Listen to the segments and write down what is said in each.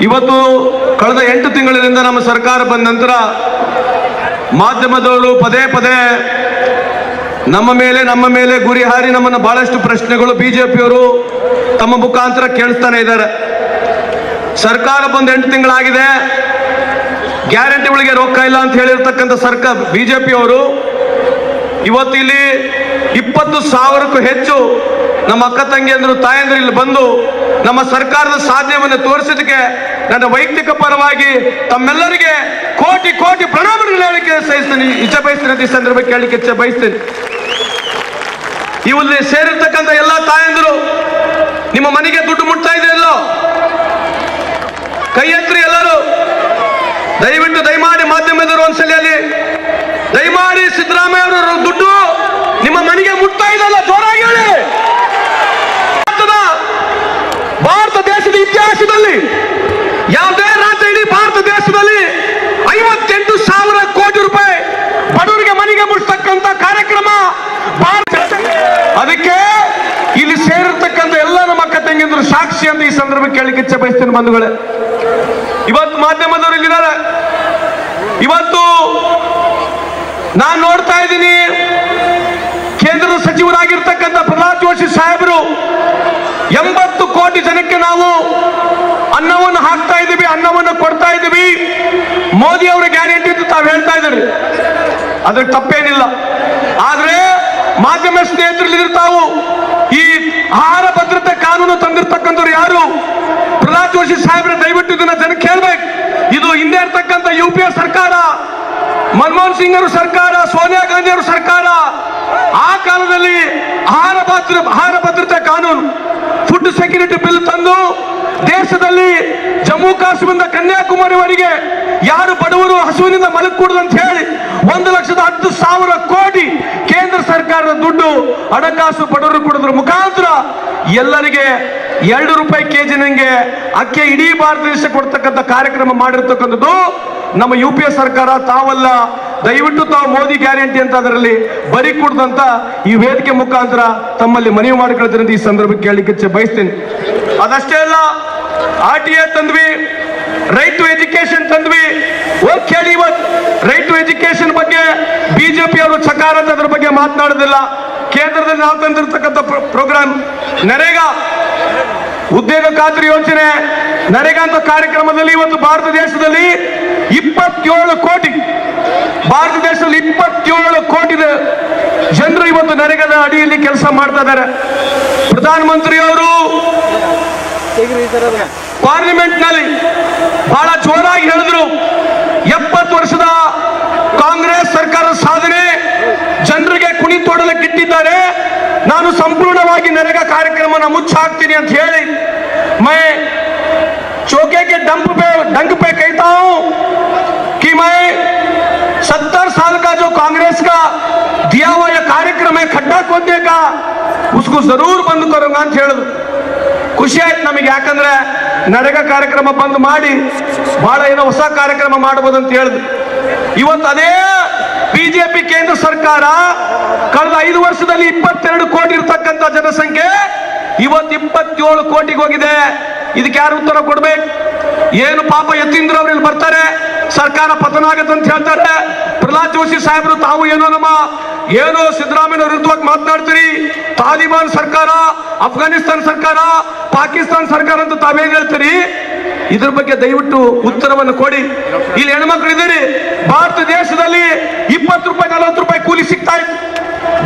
ಇವತ್ತು ಕಳೆದ ಎಂಟು ತಿಂಗಳಿನಿಂದ ನಮ್ಮ ಸರ್ಕಾರ ಬಂದ ನಂತರ ಮಾಧ್ಯಮದವರು ಪದೇ ಪದೇ ನಮ್ಮ ಮೇಲೆ ನಮ್ಮ ಮೇಲೆ ಗುರಿ ಹಾರಿ ನಮ್ಮನ್ನು ಬಹಳಷ್ಟು ಪ್ರಶ್ನೆಗಳು ಬಿಜೆಪಿಯವರು ತಮ್ಮ ಮುಖಾಂತರ ಕೇಳಿಸ್ತಾನೆ ಇದ್ದಾರೆ. ಸರ್ಕಾರ ಬಂದು ಎಂಟು ತಿಂಗಳಾಗಿದೆ. ಗ್ಯಾರಂಟಿಗಳಿಗೆ ರೊಕ್ಕ ಇಲ್ಲ ಅಂತ ಹೇಳಿರ್ತಕ್ಕಂಥ ಸರ್ಕಾರ ಬಿಜೆಪಿಯವರು ಇವತ್ತು ಇಲ್ಲಿ ಇಪ್ಪತ್ತು ಸಾವಿರಕ್ಕೂ ಹೆಚ್ಚು ನಮ್ಮ ಅಕ್ಕ ತಂಗಿಯಂದರು ತಾಯಂದ್ರು ಇಲ್ಲಿ ಬಂದು ನಮ್ಮ ಸರ್ಕಾರದ ಸಾಧನೆಯನ್ನು ತೋರಿಸಿದಕ್ಕೆ ನನ್ನ ವೈಯಕ್ತಿಕ ಪರವಾಗಿ ತಮ್ಮೆಲ್ಲರಿಗೆ ಕೋಟಿ ಕೋಟಿ ಪ್ರಣಾಮಗಳು ಹೇಳಲಿಕ್ಕೆ ಸಹಿಸ್ತೀನಿ ಇಚ್ಛೆ ಬಯಸ್ತೀನಿ ಅಂತ ಈ ಸಂದರ್ಭಕ್ಕೆ ಹೇಳಲಿಕ್ಕೆ ಇಚ್ಛೆ ಬಯಸ್ತೀನಿ. ಇವಲ್ಲಿ ಸೇರಿರ್ತಕ್ಕಂಥ ಎಲ್ಲ ತಾಯಂದರು ನಿಮ್ಮ ಮನೆಗೆ ದುಡ್ಡು ಮುಟ್ತಾ ಇದೆ ಎಲ್ಲೋ? ಕೈ ಎತ್ತರಿ ಎಲ್ಲರೂ. ದಯವಿಟ್ಟು ದಯಮಾಡಿ ಮಾಧ್ಯಮದವರು ಒಂದ್ಸಲಿ ಅಲ್ಲಿ. ದಯಮಾಡಿ ಸಿದ್ದರಾಮಯ್ಯ ಅವರ ದುಡ್ಡು ನಿಮ್ಮ ಮನೆಗೆ ಮುಟ್ತಾ ಇದಲ್ಲ ಜೋರಾಗಿ ಹೇಳಿ ಭಾರತದ ಭಾರತ ದೇಶದ ಇತಿಹಾಸದಲ್ಲಿ ಯಾವುದೇ ರಾಜ್ಯ ಇಡೀ ಭಾರತ ದೇಶದಲ್ಲಿ ಐವತ್ತೆಂಟು ಸಾವಿರ ಕೋಟಿ ರೂಪಾಯಿ ಬಡವರಿಗೆ ಮನೆಗೆ ಮುಟ್ತಕ್ಕಂತ ಕಾರ್ಯಕ್ರಮ ಅದಕ್ಕೆ ಇಲ್ಲಿ ಸೇರಿರ್ತಕ್ಕಂಥ ಎಲ್ಲ ನಮ್ಮ ಅಕ್ಕ ತಂಗಿಂದ್ರು ಸಾಕ್ಷಿ ಅಂತ ಈ ಸಂದರ್ಭಕ್ಕೆ ಕೇಳಲಿಕ್ಕೆ ಇಚ್ಛೆ ಬಯಸ್ತೇನೆ ಬಂಧುಗಳೇ. ಇವತ್ತು ಮಾಧ್ಯಮದವರು ಇಲ್ಲಿದ್ದಾರೆ. ಇವತ್ತು ನಾನು ನೋಡ್ತಾ ಇದ್ದೀನಿ ಕೇಂದ್ರದ ಸಚಿವರಾಗಿರ್ತಕ್ಕಂಥ ಪ್ರಹ್ಲಾದ್ ಜೋಶಿ ಸಾಹೇಬರು ಎಂಬತ್ತು ಕೋಟಿ ಜನಕ್ಕೆ ನಾವು ಅನ್ನವನ್ನು ಕೊಡ್ತಾ ಇದ್ದೀವಿ. ಮೋದಿ ಅವರ ಗ್ಯಾರಂಟಿ ಅಂತ ತಾವು ಹೇಳ್ತಾ ಇದ್ದೀರಿ. ಅದ್ರ ತಪ್ಪೇನಿಲ್ಲ. ಆದ್ರೆ ಮಾಧ್ಯಮ ಸ್ನೇಹಿತರಲ್ಲಿ ತಾವು ಈ ಆಹಾರ ಭದ್ರತೆ ಕಾನೂನು ತಂದಿರ್ತಕ್ಕಂಥವ್ರು ಯಾರು? ಪ್ರಹ್ಲಾದ್ ಜೋಶಿ ಸಾಹೇಬ್ರ, ದಯವಿಟ್ಟು ಇದನ್ನ ಜನಕ್ಕೆ ಹೇಳ್ಬೇಕು. ಇದು ಹಿಂದೆ ಇರ್ತಕ್ಕಂಥ ಯು ಪಿ ಎ ಸರ್ಕಾರ, ಮನಮೋಹನ್ ಸಿಂಗ್ ಅವರು ಸರ್ಕಾರ, ಸೋನಿಯಾ ಗಾಂಧಿ ಅವರು ಸರ್ಕಾರ. ಆ ಕಾಲದಲ್ಲಿ ಆಹಾರ ಭದ್ರ ಆಹಾರ ಭದ್ರತೆ ಕಾನೂನು, ಫುಡ್ ಸೆಕ್ಯೂರಿಟಿ ಬಿಲ್ ತಂದು ದೇಶದಲ್ಲಿ ಜಮ್ಮು ಕಾಶ್ಮೀರದಿಂದ ಕನ್ಯಾಕುಮಾರಿವರೆಗೆ ಯಾರು ಬಡವರು ಹಸುವಿನಿಂದ ಮಲಗಕೂಡದು ಅಂತ ಹೇಳಿ ಒಂದು ಲಕ್ಷದ ಹತ್ತು ಸಾವಿರ ಕೋಟಿ ಕೇಂದ್ರ ಸರ್ಕಾರದ ದುಡ್ಡು ಹಣಕಾಸು ಬಡವರು ಕೊಡೋದ್ರ ಮುಖಾಂತರ ಎಲ್ಲರಿಗೆ ಎರಡು ರೂಪಾಯಿ ಕೆಜಿ ನಂಗೆ ಅಕ್ಕಿ ಇಡೀ ಭಾರತ ದೇಶ ಕೊಡ್ತಕ್ಕಂಥ ಕಾರ್ಯಕ್ರಮ ಮಾಡಿರ್ತಕ್ಕಂಥದ್ದು ನಮ್ಮ ಯು ಪಿ ಎ ಸರ್ಕಾರ. ತಾವಲ್ಲ, ದಯವಿಟ್ಟು ತಾವು ಮೋದಿ ಗ್ಯಾರಂಟಿ ಅಂತ ಅದರಲ್ಲಿ ಬರಿ ಕೊಡ್ದಂತ ಈ ವೇದಿಕೆ ಮುಖಾಂತರ ತಮ್ಮಲ್ಲಿ ಮನವಿ ಮಾಡಿಕೊಳ್ತೀನಿ ಈ ಸಂದರ್ಭಕ್ಕೆ ಕೇಳಲಿಕ್ಕೆ ಬಯಸ್ತೇನೆ. ಅದಷ್ಟೇ ಅಲ್ಲ ಆರ್ ಟಿ ಎ ತಂದ್ವಿ ರೈಟ್ ಟು ಎಜುಕೇಶನ್ ತಂದ್ವಿ ಕೇಳಿ ಇವತ್ತು ರೈಟ್ ಟು ಎಜುಕೇಶನ್ ಬಗ್ಗೆ ಬಿಜೆಪಿ ಅವರು ಅದ್ರ ಬಗ್ಗೆ ಮಾತನಾಡೋದಿಲ್ಲ. ಕೇಂದ್ರದಲ್ಲಿ ನಾವು ತಂದಿರತಕ್ಕಂಥ ಪ್ರೋಗ್ರಾಮ್ ನರೇಗಾ ಉದ್ಯೋಗ ಖಾತ್ರಿ ಯೋಜನೆ ನರೇಗಾ ಅಂತ ಕಾರ್ಯಕ್ರಮದಲ್ಲಿ ಇವತ್ತು ಭಾರತ ದೇಶದಲ್ಲಿ ಇಪ್ಪತ್ತೇಳು ಕೋಟಿ ಭಾರತ ದೇಶದಲ್ಲಿ ಇಪ್ಪತ್ತೇಳು ಕೋಟಿ ಜನರು ಇವತ್ತು ನರೇಗಾದ ಅಡಿಯಲ್ಲಿ ಕೆಲಸ ಮಾಡ್ತಾ ಇದ್ದಾರೆ. ಪ್ರಧಾನಮಂತ್ರಿ ಅವರು ಪಾರ್ಲಿಮೆಂಟ್ನಲ್ಲಿ ಬಹಳ ಜೋರಾಗಿ ಹೇಳಿದ್ರು ಎಪ್ಪತ್ತು ವರ್ಷದ ಕಾಂಗ್ರೆಸ್ ಸರ್ಕಾರದ ಸಾಧನೆ ಜನರಿಗೆ ಕುಣಿ ತೋಡಲಿಕ್ಕೆ ಇಟ್ಟಿದ್ದಾರೆ ನಾನು ಸಂಪೂರ್ಣವಾಗಿ ನರೇಗಾ ಕಾರ್ಯಕ್ರಮನ ಮುಚ್ಚಾಕ್ತೀನಿ ಅಂತ ಹೇಳಿ ಮೈ चौके के डंप पे डंक पे कहता हूं कि मैं सत्तर साल का जो कांग्रेस का दिया हुआ यह कार्यक्रम है खड्डा खोदने का उसको जरूर बंद करूंगा ಅಂತ ಹೇಳಿದ್ರು ಖುಷಿ ಆಯ್ತು ನಮಗೆ ಯಾಕಂದ್ರೆ ನರೇಗಾ ಕಾರ್ಯಕ್ರಮ ಬಂದ್ ಮಾಡಿ ಬಹಳ ಏನೋ ಹೊಸ ಕಾರ್ಯಕ್ರಮ ಮಾಡಬಹುದು ಅಂತ ಹೇಳಿದ್ರು ಇವತ್ತು ಅದೇ ಬಿಜೆಪಿ ಕೇಂದ್ರ ಸರ್ಕಾರ ಕಳೆದ ಐದು ವರ್ಷದಲ್ಲಿ ಇಪ್ಪತ್ತೆರಡು ಕೋಟಿ ಇರ್ತಕ್ಕಂಥ ಜನಸಂಖ್ಯೆ ಇವತ್ತು ಇಪ್ಪತ್ತೇಳು ಕೋಟಿಗೆ ಹೋಗಿದೆ. ಇದಕ್ಕೆ ಯಾರು ಉತ್ತರ ಕೊಡ್ಬೇಕು? ಏನು ಪಾಪ ಯತೀಂದ್ರ ಅವ್ರು ಇಲ್ಲಿ ಬರ್ತಾರೆ, ಸರ್ಕಾರ ಪತನ ಆಗತ್ತೆ ಅಂತ ಹೇಳ್ತಾರೆ. ಪ್ರಹ್ಲಾದ್ ಜೋಶಿ ಸಾಹೇಬರು, ತಾವು ಏನೋ ನಮ್ಮ, ಏನೋ ಸಿದ್ದರಾಮಯ್ಯ ವಿರುದ್ಧವಾಗಿ ಮಾತನಾಡ್ತೀರಿ. ತಾಲಿಬಾನ್ ಸರ್ಕಾರ, ಅಫ್ಘಾನಿಸ್ತಾನ್ ಸರ್ಕಾರ, ಪಾಕಿಸ್ತಾನ್ ಸರ್ಕಾರ ಅಂತ ತಾವೇನ್ ಹೇಳ್ತೀರಿ. ಇದ್ರ ಬಗ್ಗೆ ದಯವಿಟ್ಟು ಉತ್ತರವನ್ನು ಕೊಡಿ. ಇಲ್ಲಿ ಹೆಣ್ಮಕ್ಳು ಇದ್ದೀರಿ ಭಾರತ ದೇಶದಲ್ಲಿ ಇಪ್ಪತ್ತು ರೂಪಾಯಿ, ನಲವತ್ತು ರೂಪಾಯಿ ಕೂಲಿ ಸಿಗ್ತಾ ಇತ್ತು.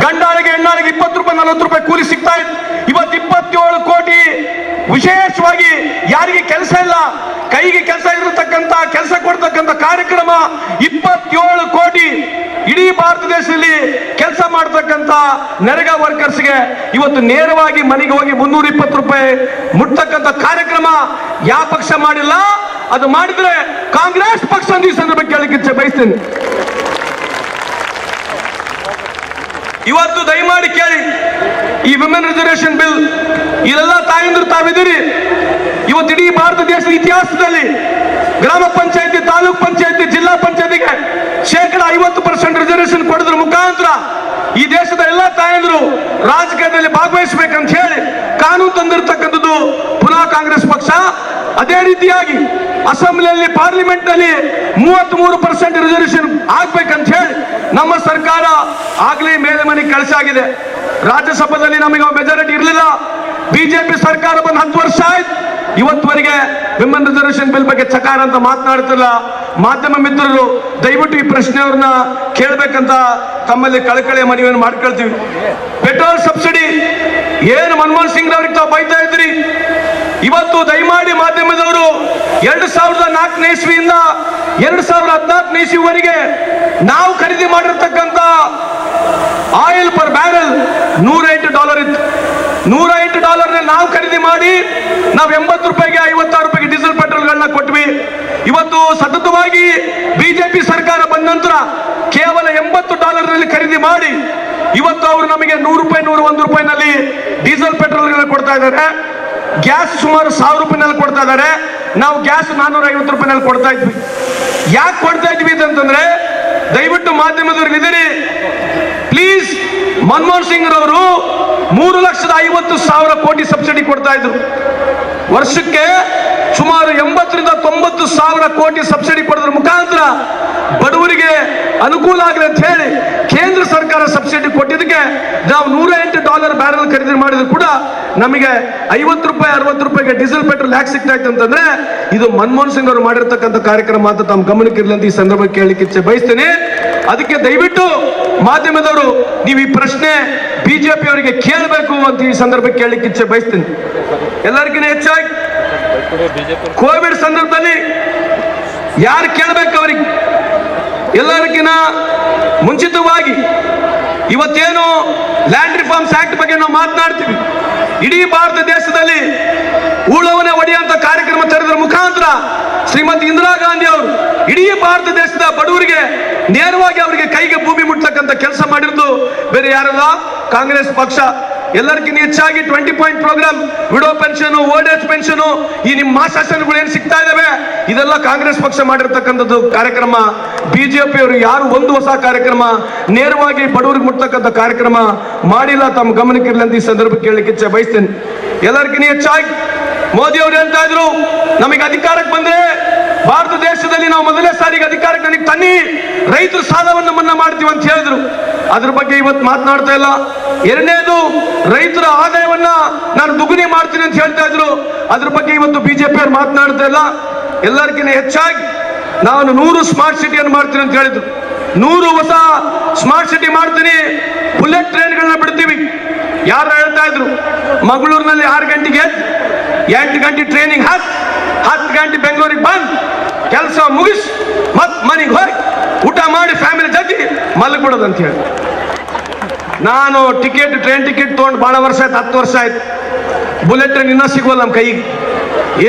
ಗಂಡಾಳಿಗೆ, ಹೆಣ್ಣಾಳಿಗೆ ಇಪ್ಪತ್ತು ರೂಪಾಯಿ, ನಲವತ್ತು ರೂಪಾಯಿ ಕೂಲಿ ಸಿಗ್ತಾ ಇತ್ತು. ಇವತ್ತು ಇಪ್ಪತ್ತೇಳು ಕೋಟಿ ವಿಶೇಷವಾಗಿ ಯಾರಿಗೆ ಕೆಲಸ ಇಲ್ಲ, ಕೈಗೆ ಕೆಲಸ ಇರತಕ್ಕಂತ ಕೆಲಸ ಕೊಡ್ತಕ್ಕಂತ ಕಾರ್ಯಕ್ರಮ ಇಪ್ಪತ್ತೇಳು ಕೋಟಿ ಇಡೀ ಭಾರತ ದೇಶದಲ್ಲಿ ಕೆಲಸ ಮಾಡ್ತಕ್ಕಂತ ನರೇಗಾ ವರ್ಕರ್ಸ್ಗೆ ಇವತ್ತು ನೇರವಾಗಿ ಮನೆಗೆ ಹೋಗಿ ಮುನ್ನೂರ ಇಪ್ಪತ್ತು ರೂಪಾಯಿ ಮುಟ್ತಕ್ಕಂತ ಕಾರ್ಯಕ್ರಮ ಯಾವ ಪಕ್ಷ ಮಾಡಿಲ್ಲ? ಅದು ಮಾಡಿದ್ರೆ ಕಾಂಗ್ರೆಸ್ ಪಕ್ಷ ಒಂದು ಈ ಸಂದರ್ಭ ಕೇಳಕ್ಕೆ ಬಯಸ್ತೇನೆ. ಇವತ್ತು ದಯಮಾಡಿ ಕೇಳಿ, ಈ ವಿಮೆನ್ ರಿಸರ್ವೇಶನ್ ಬಿಲ್ ಇದೆಲ್ಲ ತಾಯಂದ್ರು ತಾವಿದ್ದೀರಿ. ಇವತ್ತು ಇಡೀ ಭಾರತ ದೇಶದ ಇತಿಹಾಸದಲ್ಲಿ ಗ್ರಾಮ ಪಂಚಾಯತಿ, ತಾಲೂಕ್ ಪಂಚಾಯತಿ, ಜಿಲ್ಲಾ ಪಂಚಾಯತಿಗೆ ಶೇಕಡ ಐವತ್ತು ಪರ್ಸೆಂಟ್ ರಿಸರ್ವೇಶನ್ ಕೊಡೋದ್ರ ಮುಖಾಂತರ ಈ ದೇಶದ ಎಲ್ಲ ತಾಯಂದ್ರು ರಾಜಕೀಯದಲ್ಲಿ ಭಾಗವಹಿಸಬೇಕಂತ ಹೇಳಿ ಕಾನೂನು ತಂದಿರತಕ್ಕಂಥದ್ದು ಪುನಃ ಕಾಂಗ್ರೆಸ್ ಪಕ್ಷ ಅದೇ ರೀತಿಯಾಗಿ ಅಸೆಂಬ್ಲಿಯಲ್ಲಿ ಪಾರ್ಲಿಮೆಂಟ್ನಲ್ಲಿ ಮೂವತ್ತ್ ಮೂರು ಪರ್ಸೆಂಟ್ ರಿಸರ್ವೇಶನ್ ಆಗ್ಬೇಕಂತ ಹೇಳಿ ನಮ್ಮ ಸರ್ಕಾರ ಆಗ್ಲೇ ಮೇಲೆ ಮನೆ ಕಳಿಸಾಗಿದೆ ರಾಜ್ಯಸಭೆಯಲ್ಲಿ ನಮಗೆ ಮೆಜಾರಿಟಿ ಇರಲಿಲ್ಲ. ಬಿಜೆಪಿ ಸರ್ಕಾರ ಬಂದು ಹತ್ತು ವರ್ಷ ಆಯ್ತು. ಇವತ್ತುವರೆಗೆ ವಿಮನ್ ರಿಸರ್ವೇಶನ್ ಬಿಲ್ ಬಗ್ಗೆ ಚಕಾರ ಅಂತ ಮಾತನಾಡ್ತಿಲ್ಲ. ಮಾಧ್ಯಮ ಮಿತ್ರರು, ದಯವಿಟ್ಟು ಈ ಪ್ರಶ್ನೆಯವ್ರನ್ನ ಕೇಳಬೇಕಂತ ತಮ್ಮಲ್ಲಿ ಕಳಕಳಿಯ ಮನವಿಯನ್ನು ಮಾಡ್ಕೊಳ್ತೀವಿ. ಪೆಟ್ರೋಲ್ ಸಬ್ಸಿಡಿ, ಏನು ಮನಮೋಹನ್ ಸಿಂಗ್ ಅವ್ರಿಗೆ ತಾವು ಬೈತಾ ಇದ್ರಿ ಇವತ್ತು ದಯಮಾಡಿ ಮಾಧ್ಯಮದವರು ಎರಡು ಸಾವಿರದ ನಾಲ್ಕನೇ ಇಸ್ವಿಯಿಂದ ಎರಡು ಸಾವಿರದ ಹದಿನಾಲ್ಕನೇ ಇಸ್ವಿವರೆಗೆ ನಾವು ಖರೀದಿ ಮಾಡಿರ್ತಕ್ಕಂಥ ಆಯಿಲ್ ಪರ್ ಬ್ಯಾರಲ್ ನೂರ ಎಂಟು ಡಾಲರ್ ಇತ್ತು. ನೂರ ಎಂಟು ಡಾಲರ್ ನಾವು ಖರೀದಿ ಮಾಡಿ ನಾವು ಎಂಬತ್ತು ರೂಪಾಯಿಗೆ ಐವತ್ತಾರು ರೂಪಾಯಿಗೆ ಡೀಸೆಲ್ ಪೆಟ್ರೋಲ್ಗಳನ್ನ ಕೊಟ್ವಿ. ಇವತ್ತು ಸತತವಾಗಿ ಬಿಜೆಪಿ ಸರ್ಕಾರ ಬಂದ ನಂತರ ಕೇವಲ ಎಂಬತ್ತು ಡಾಲರ್ನಲ್ಲಿ ಖರೀದಿ ಮಾಡಿ ಇವತ್ತು ಅವರು ನಮಗೆ ನೂರು ರೂಪಾಯಿ, ನೂರ, ಒಂದು ರೂಪಾಯಿನಲ್ಲಿ ಡೀಸೆಲ್ ಪೆಟ್ರೋಲ್ಗಳನ್ನ ಕೊಡ್ತಾ ಇದ್ದಾರೆ. ಗ್ಯಾಸ್ ಸುಮಾರು ಸಾವಿರ ರೂಪಾಯಿನಲ್ಲಿ ಕೊಡ್ತಾ ಇದ್ದಾರೆ. ನಾವು ಗ್ಯಾಸ್ ನಾನ್ನೂರ ಐವತ್ತು ರೂಪಾಯಿನಲ್ಲಿ ಕೊಡ್ತಾ ಇದ್ವಿ. ಯಾಕೆ ಕೊಡ್ತಾ ಇದ್ವಿ ಅಂತಂದ್ರೆ, ದಯವಿಟ್ಟು ಮಾಧ್ಯಮದವ್ರಿಗೆ ಇದ್ದೀರಿ ಪ್ಲೀಸ್, ಮನಮೋಹನ್ ಸಿಂಗ್ ರವರು ಮೂರು ಲಕ್ಷದ ಐವತ್ತು ಸಾವಿರ ಕೋಟಿ ಸಬ್ಸಿಡಿ ಕೊಡ್ತಾ ಇದ್ರು. ವರ್ಷಕ್ಕೆ ಸುಮಾರು ಎಂಬತ್ತರಿಂದ ತೊಂಬತ್ತು ಸಾವಿರ ಕೋಟಿ ಸಬ್ಸಿಡಿ ಕೊಡೋದ್ರ ಮುಖಾಂತರ ಬಡವರಿಗೆ ಅನುಕೂಲ ಆಗಲಿ ಅಂತ ಹೇಳಿ ಕೇಂದ್ರ ಸರ್ಕಾರ ಸಬ್ಸಿಡಿ ಕೊಟ್ಟಿದ್ದಕ್ಕೆ ನಾವು ನೂರ ಎಂಟು ಡಾಲರ್ ಬ್ಯಾರಲ್ ಖರೀದಿ ಮಾಡಿದ್ರು ಕೂಡ ನಮಗೆ ಐವತ್ತು ರೂಪಾಯಿ, ಅರವತ್ತು ರೂಪಾಯಿಗೆ ಡೀಸೆಲ್ ಪೆಟ್ರೋಲ್ ಯಾಕೆ ಸಿಗ್ತಾ ಇತ್ತು ಅಂತಂದ್ರೆ ಇದು ಮನಮೋಹನ್ ಸಿಂಗ್ ಅವರು ಮಾಡಿರ್ತಕ್ಕಂಥ ಕಾರ್ಯಕ್ರಮ ಅಂತ ತಮ್ಮ ಗಮನಕ್ಕೆ ಇರಲಿ ಅಂತ ಈ ಸಂದರ್ಭ ಕೇಳಲಿಕ್ಕೆ ಇಚ್ಛೆ ಬಯಸ್ತೇನೆ. ಅದಕ್ಕೆ ದಯವಿಟ್ಟು ಮಾಧ್ಯಮದವರು ನೀವು ಈ ಪ್ರಶ್ನೆ ಬಿಜೆಪಿ ಅವರಿಗೆ ಕೇಳಬೇಕು ಅಂತ ಈ ಸಂದರ್ಭ ಕೇಳಲಿಕ್ಕೆ ಇಚ್ಛೆ ಬಯಸ್ತೀನಿ. ಎಲ್ಲರಿಗಿಂತ ಹೆಚ್ಚಾಗಿ ಕೋವಿಡ್ ಸಂದರ್ಭದಲ್ಲಿ ಯಾರು ಕೇಳಬೇಕು ಅವರಿಗೆ? ಎಲ್ಲರಿಗಿನ ಮುಂಚಿತವಾಗಿ ಇವತ್ತೇನು ಲ್ಯಾಂಡ್ ರಿಫಾರ್ಮ್ಸ್ ಆಕ್ಟ್ ಬಗ್ಗೆ ನಾವು ಮಾತನಾಡ್ತೀವಿ. ಇಡೀ ಭಾರತ ದೇಶದಲ್ಲಿ ಉಳವನೆ ಒಡೆಯುವಂತ ಕಾರ್ಯಕ್ರಮ ತೆರೆದ್ರ ಮುಖಾಂತರ ಶ್ರೀಮತಿ ಇಂದಿರಾ ಗಾಂಧಿ ಅವರು ಇಡೀ ಭಾರತ ದೇಶದ ಬಡವರಿಗೆ ನೇರವಾಗಿ ಅವರಿಗೆ ಕೈಗೆ ಭೂಮಿ ಮುಟ್ಟತಕ್ಕಂಥ ಕೆಲಸ ಮಾಡಿರೋದು ಬೇರೆ ಯಾರಲ್ಲ, ಕಾಂಗ್ರೆಸ್ ಪಕ್ಷ. ಎಲ್ಲರಿಗಿಂತ ಹೆಚ್ಚಾಗಿ twenty point programme widow pension old age pension ಈ ನಿಮ್ಮ ಮಾಸಾಸನಗಳು ಏನು ಸಿಗ್ತಾ ಇದಾವೆ? ಇದೆಲ್ಲ ಕಾಂಗ್ರೆಸ್ ಪಕ್ಷ ಮಾಡಿರ್ತಕ್ಕಂಥದ್ದು ಕಾರ್ಯಕ್ರಮ. ಬಿಜೆಪಿ ಅವರು ಯಾರು ಒಂದು ಹೊಸ ಕಾರ್ಯಕ್ರಮ, ನೇರವಾಗಿ ಬಡವರಿಗೆ ಮುಟ್ತಕ್ಕಂಥ ಕಾರ್ಯಕ್ರಮ ಮಾಡಿಲ್ಲ, ತಮ್ಮ ಗಮನಕ್ಕೆ ಇರಲಿ ಅಂತ ಈ ಸಂದರ್ಭ ಕೇಳಲಿಕ್ಕೆ ಇಚ್ಛೆ ಬಯಸ್ತೇನೆ. ಎಲ್ಲರಿಗಿಂತ ಹೆಚ್ಚಾಗಿ ಮೋದಿ ಅವರು ಹೇಳ್ತಾ ಇದ್ರು, ನಮಗೆ ಅಧಿಕಾರಕ್ಕೆ ಬಂದ್ರೆ ಭಾರತ ದೇಶದಲ್ಲಿ ನಾವು ಮೊದಲನೇ ಸಾರಿಗೆ ಅಧಿಕಾರಕ್ಕೆ ನನಗೆ ತನ್ನಿ ರೈತರ ಸಾಲವನ್ನು ಮನ್ನಾ ಮಾಡ್ತೀವಿ ಅಂತ ಹೇಳಿದ್ರು. ಅದ್ರ ಬಗ್ಗೆ ಇವತ್ತು ಮಾತನಾಡ್ತಾ ಇಲ್ಲ. ಎರಡನೇದು, ರೈತರ ಆದಾಯವನ್ನ ನಾನು ದುಗುನಿ ಮಾಡ್ತೀನಿ ಅಂತ ಹೇಳ್ತಾ ಇದ್ರು. ಅದ್ರ ಬಗ್ಗೆ ಇವತ್ತು ಬಿಜೆಪಿ ಅವರು ಮಾತನಾಡ್ತಾ ಇಲ್ಲ. ಎಲ್ಲರಿಗಿಂತ ಹೆಚ್ಚಾಗಿ ನಾನು ನೂರು ಸ್ಮಾರ್ಟ್ ಸಿಟಿಯನ್ನು ಮಾಡ್ತೀನಿ ಅಂತ ಹೇಳಿದ್ರು. ನೂರು ಹೊಸ ಸ್ಮಾರ್ಟ್ ಸಿಟಿ ಮಾಡ್ತೀನಿ. ಬುಲೆಟ್ ಟ್ರೈನ್ಗಳನ್ನ ಬಿಡ್ತೀವಿ. ಯಾರು ಹೇಳ್ತಾ ಇದ್ರು? ಮಂಗಳೂರಿನಲ್ಲಿ ಆರು ಗಂಟೆಗೆ ಎಂಟು ಗಂಟೆ ಟ್ರೈನಿಂಗ್ ಹತ್ ಹತ್ತು ಗಂಟೆ ಬೆಂಗಳೂರಿಗೆ ಬಂದು, ಕೆಲಸ ಮುಗಿಸಿ, ಮತ್ ಮನೆಗೆ ಹೋಗಿ ಊಟ ಮಾಡಿ ಫ್ಯಾಮಿಲಿ ಜೊತೆ ಮಲಗ್ಬಿಡೋದು ಅಂತ ಹೇಳಿ. ನಾನು ಟಿಕೆಟ್ ಟ್ರೈನ್ ಟಿಕೆಟ್ ತೊಗೊಂಡು ಭಾಳ ವರ್ಷ ಆಯ್ತು, ಹತ್ತು ವರ್ಷ ಆಯ್ತು. ಬುಲೆಟ್ ಟ್ರೈನ್ ಇನ್ನೂ ಸಿಗೋಲ್ಲ ನಮ್ಮ ಕೈಗೆ.